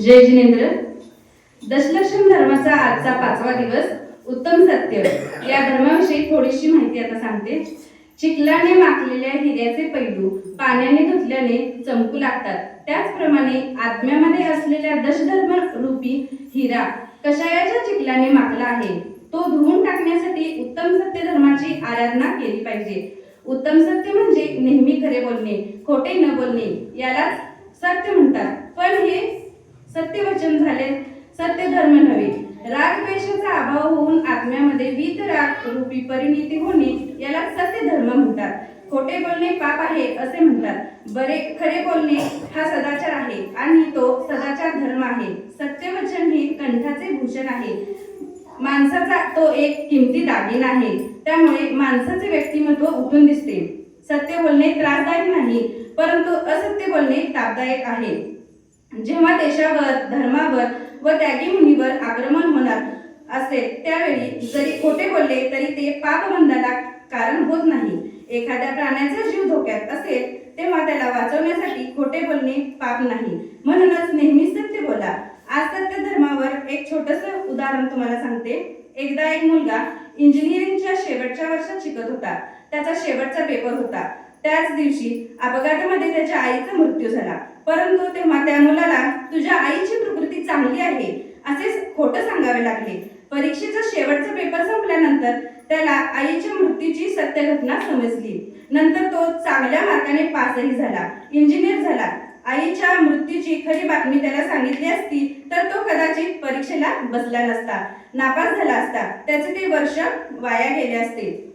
जय जिनेंद्र. दशलक्षण धर्माचा आजचा पाचवा दिवस उत्तम सत्य. या धर्माविषयी थोडीशी माहिती आता सांगते. चिखलाने माखलेल्या हिऱ्याचे पैलू पाण्याने धुतल्याने चमकू लागतात. त्याचप्रमाणे आत्म्यामध्ये असलेल्या दशधर्म रूपी हिरा कशायाच्या चिखलाने माखला आहे? तो धुवून टाकण्यासाठी उत्तम सत्य धर्माची आराधना केली पाहिजे. उत्तम सत्य म्हणजे नेहमी खरे बोलणे खोटे न बोलणे यालाच सत्य म्हणतात. सत्य वचन झाले. सत्य धर्म नव्हे. राग अभाव होऊन आत्म्यामध्ये वीत राग रूपी परिणिती होणे याला सत्य धर्म म्हणतात. खोटे बोलणे पाप आहे असे म्हणतात. बरे खरे बोलणे हा सदाचार आहे आणि तो सदाचार धर्म आहे. सत्यवचन हे कंठाचे भूषण आहे. माणसाचा तो एक किमती दागिना आहे. त्यामुळे माणसाचे व्यक्तिमत्व उठून दिसते. सत्य बोलणे त्रासदायक नाही परंतु असत्य बोलणे तापदायक आहे. जेव्हा देशावर धर्मावर व त्यागी मुनीवर आक्रमण होणार असेल त्यावेळी जरी खोटे बोलले तरी ते पापबंधाला कारण होत नाही. एखाद्या प्राण्याचा जीव धोक्यात असेल तेव्हा त्याला वाचवण्यासाठी खोटे बोलणे पाप नाही. म्हणूनच नेहमी सत्य बोला. आज सत्य धर्मावर एक छोटस उदाहरण तुम्हाला सांगते. एकदा एक मुलगा इंजिनिअरिंगच्या शेवटच्या वर्षात शिकत होता. त्याचा शेवटचा पेपर होता. त्याच दिवशी अपघातामध्ये त्याच्या आईचा मृत्यू झाला. परंतु तेव्हा त्या मुलाला तुझ्या आईची प्रकृती चांगली आहे असे खोटं सांगावे लागले. परीक्षेचा शेवटचा पेपर संपल्यानंतर त्याला आईच्या मृत्यूची सत्य घटना समजली. नंतर तो चांगल्या मार्गाने पासही झाला इंजिनियर झाला. आईच्या मृत्यूची खरी बातमी त्याला सांगितली असती तर तो कदाचित परीक्षेला बसला नसता नापास झाला असता. त्याचे ते वर्ष वाया गेले असते.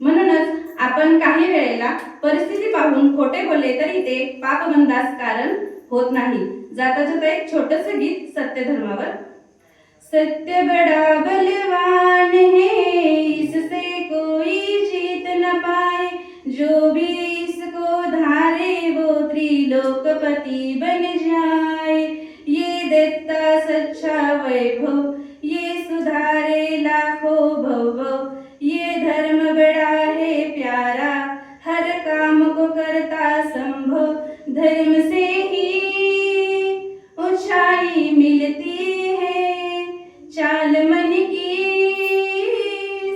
म्हणूनच आपण काही वेळेला परिस्थिती पाहून खोटे बोलले तरी ते पापबंधास कारण होत नाही. जाता जाता एक छोटस गीत सत्य धर्मावर सत्य बडा बलवान है इससे कोई जीत न पाए. जो भी इसको धारे वो त्रिलोकपति बन जाए. ये देता सच्चा वैभव धर्म से ही ऊंचाई मिलती है। चाल मन की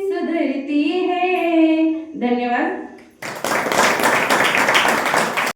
सुधरती है। धन्यवाद।